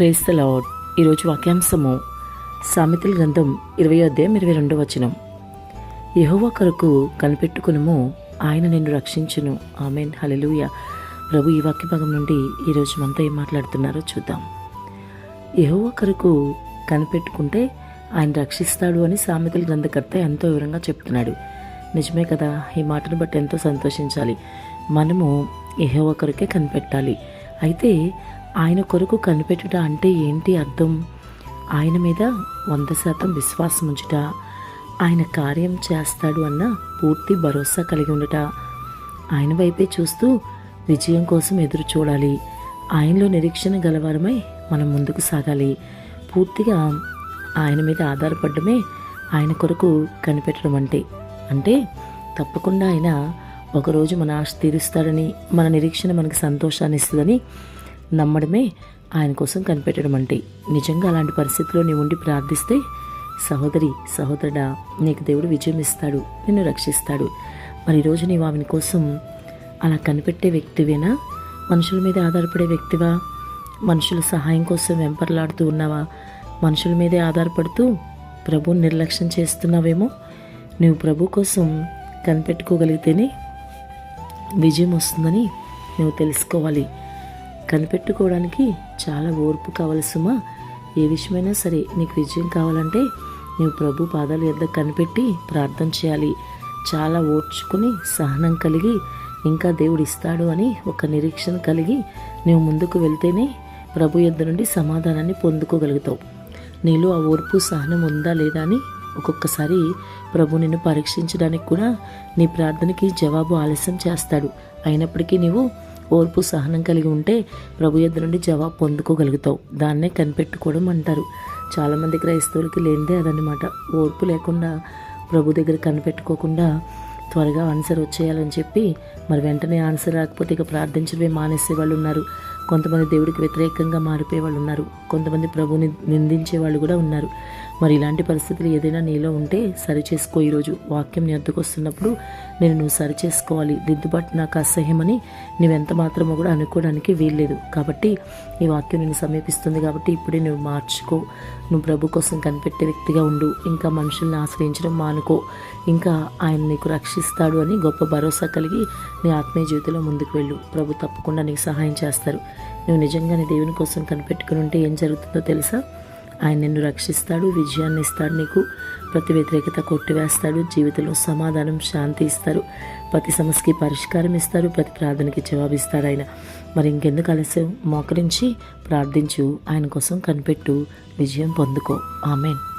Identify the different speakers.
Speaker 1: Praise the lord ఈరోజు వాక్యాంశము సామెతల గ్రంథం ఇరవై అధ్యాయం ఇరవై రెండవ వచనం. యహోవ కొరకు కనిపెట్టుకునము ఆయన నిన్ను రక్షించును. ఆమెన్. హలలుయ ప్రభు ఈ వాక్య భాగం నుండి ఈరోజు మనతో ఏం మాట్లాడుతున్నారో చూద్దాం. యహోవ కొరకు కనిపెట్టుకుంటే ఆయన రక్షిస్తాడు అని సామెతల గ్రంథకర్త ఎంతో వివరంగా చెప్తున్నాడు. నిజమే కదా ఈ మాటను బట్టి ఎంతో సంతోషించాలి. మనము యహోవ కొరకే కనిపెట్టాలి. అయితే ఆయన కొరకు కనిపెట్టుట అంటే ఏంటి అర్థం? ఆయన మీద వంద శాతం విశ్వాసం ఉంచుట ఆయన కార్యం చేస్తాడు అన్న పూర్తి భరోసా కలిగి ఉండట. ఆయన వైపే చూస్తూ విజయం కోసం ఎదురు చూడాలి. ఆయనలో నిరీక్షణ గలవారమై మనం ముందుకు సాగాలి. పూర్తిగా ఆయన మీద ఆధారపడమే ఆయన కొరకు కనిపెట్టడం అంటే. అంటే తప్పకుండా ఆయన ఒకరోజు మన ఆశ తీరుస్తాడని మన నిరీక్షణ మనకి సంతోషాన్ని ఇస్తుందని నమ్మడమే ఆయన కోసం కనిపెట్టడం అంటే. నిజంగా అలాంటి పరిస్థితిలో నీవు ఉండి ప్రార్థిస్తే సహోదరి సహోదరుడా నీకు దేవుడు విజయం ఇస్తాడు నిన్ను రక్షిస్తాడు. మరి ఈరోజు నీవు ఆమె కోసం అలా కనిపెట్టే వ్యక్తివేనా? మనుషుల మీద ఆధారపడే వ్యక్తివా? మనుషుల సహాయం కోసం వెంపర్లాడుతూ ఉన్నావా? మనుషుల మీదే ఆధారపడుతూ ప్రభుని నిర్లక్ష్యం చేస్తున్నావేమో? నువ్వు ప్రభు కోసం కనిపెట్టుకోగలిగితేనే విజయం వస్తుందని నువ్వు తెలుసుకోవాలి. కనిపెట్టుకోవడానికి చాలా ఓర్పు కావాలి సుమా. ఏ విషయమైనా సరే నీకు విజయం కావాలంటే నీవు ప్రభు పాదాల యొద్ద కనిపెట్టి ప్రార్థన చేయాలి. చాలా ఓర్చుకుని సహనం కలిగి ఇంకా దేవుడు ఇస్తాడు అని ఒక నిరీక్షణ కలిగి నీవు ముందుకు వెళ్తేనే ప్రభు యొద్ద నుండి సమాధానాన్ని పొందుకోగలుగుతావు. నీలో ఆ ఓర్పు సహనం ఉందా లేదా అని ఒక్కొక్కసారి ప్రభు నిన్ను పరీక్షించడానికి కూడా నీ ప్రార్థనకి జవాబు ఆలస్యం చేస్తాడు. అయినప్పటికీ నీవు ఓర్పు సహనం కలిగి ఉంటే ప్రభు యొద్ద నుండి జవాబు పొందుకోగలుగుతావు. దాన్నే కనిపెట్టుకోవడం అంటారు. చాలామంది క్రైస్తవులకి లేనిదే అదనమాట ఓర్పు లేకుండా ప్రభు దగ్గర కనిపెట్టుకోకుండా త్వరగా ఆన్సర్ వచ్చేయాలని చెప్పి మరి వెంటనే ఆన్సర్ రాకపోతే ఇక ప్రార్థించడమే మానేసే వాళ్ళు ఉన్నారు. కొంతమంది దేవుడికి వ్యతిరేకంగా మారిపోయే వాళ్ళు ఉన్నారు. కొంతమంది ప్రభుని నిందించే వాళ్ళు కూడా ఉన్నారు. మరి ఇలాంటి పరిస్థితులు ఏదైనా నీలో ఉంటే సరి చేసుకో ఈరోజు. వాక్యం నీ వద్దకు నేను నువ్వు సరి చేసుకోవాలి దిద్దుబాటు నాకు అసహ్యమని నువ్వెంత మాత్రమో కూడా అనుకోవడానికి వీల్లేదు. కాబట్టి ఈ వాక్యం నేను సమీపిస్తుంది కాబట్టి ఇప్పుడే నువ్వు మార్చుకో. నువ్వు ప్రభు కోసం కనిపెట్టే వ్యక్తిగా ఉండు. ఇంకా మనుషుల్ని ఆశ్రయించడం మానుకో. ఇంకా ఆయన నీకు రక్షిస్తాడు అని గొప్ప భరోసా కలిగి నీ ఆత్మీయ జీవితంలో ముందుకు వెళ్ళు. ప్రభు తప్పకుండా నీకు సహాయం చేస్తారు. నువ్వు నిజంగానే దేవుని కోసం కనిపెట్టుకుని ఉంటే ఏం జరుగుతుందో తెలుసా? ఆయన నిన్ను రక్షిస్తాడు విజయాన్ని ఇస్తాడు నీకు ప్రతి వ్యతిరేకత కొట్టివేస్తాడు జీవితంలో సమాధానం శాంతి ఇస్తారు. ప్రతి సమస్యకి పరిష్కారం ఇస్తారు ప్రతి ప్రార్థనకి జవాబిస్తాడు ఆయన. మరి ఇంకెందుకు ఆలస్యం? మోకరించి ప్రార్థించు. ఆయన కోసం కనిపెట్టు. విజయం పొందుకో. ఆమెన్.